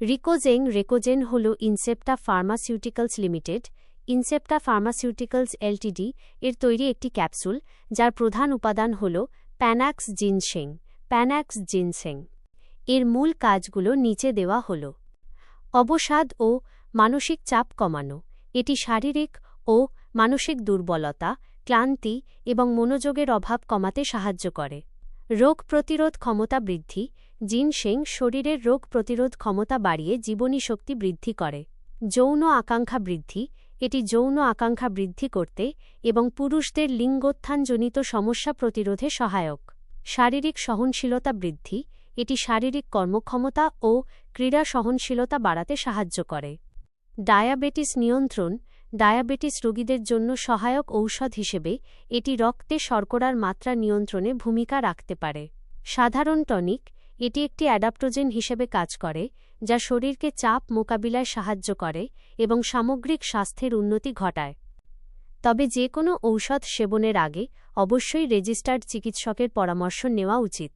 রিকোজেং Recogen হল Incepta pharmaceuticals limited, Incepta pharmaceuticals LTD, এর তৈরি একটি ক্যাপসুল, যার প্রধান উপাদান হল প্যানাক্স জিনসেং প্যানাক্স জিনসেং। এর মূল কাজগুলো নিচে দেওয়া হল। অবসাদ ও মানসিক চাপ কমানো। এটি শারীরিক ও মানসিক দুর্বলতা, ক্লান্তি এবং মনোযোগের অভাব কমাতে সাহায্য করে। রোগ প্রতিরোধ ক্ষমতা বৃদ্ধি, জিনসেং শরীরের রোগ প্রতিরোধ ক্ষমতা বাড়িয়ে জীবনী শক্তি বৃদ্ধি করে। যৌন আকাঙ্ক্ষা বৃদ্ধি, এটি যৌন আকাঙ্ক্ষা বৃদ্ধি করতে এবং পুরুষদের লিঙ্গোত্থানজনিত সমস্যা প্রতিরোধে সহায়ক। শারীরিক সহনশীলতা বৃদ্ধি, এটি শারীরিক কর্মক্ষমতা ও ক্রীড়া সহনশীলতা বাড়াতে সাহায্য করে। ডায়াবেটিস নিয়ন্ত্রণ ডায়াবেটিস রোগীদের জন্য সহায়ক ঔষধ হিসেবে এটি রক্তে শর্করার মাত্রা নিয়ন্ত্রণে ভূমিকা রাখতে পারে। সাধারণ টনিক, এটি একটি অ্যাডাপ্টোজেন হিসেবে কাজ করে, যা শরীরকে চাপ মোকাবিলায় সাহায্য করে এবং সামগ্রিক স্বাস্থ্যের উন্নতি ঘটায়। তবে যে কোনো ঔষধ সেবনের আগে অবশ্যই রেজিস্টার্ড চিকিৎসকের পরামর্শ নেওয়া উচিত।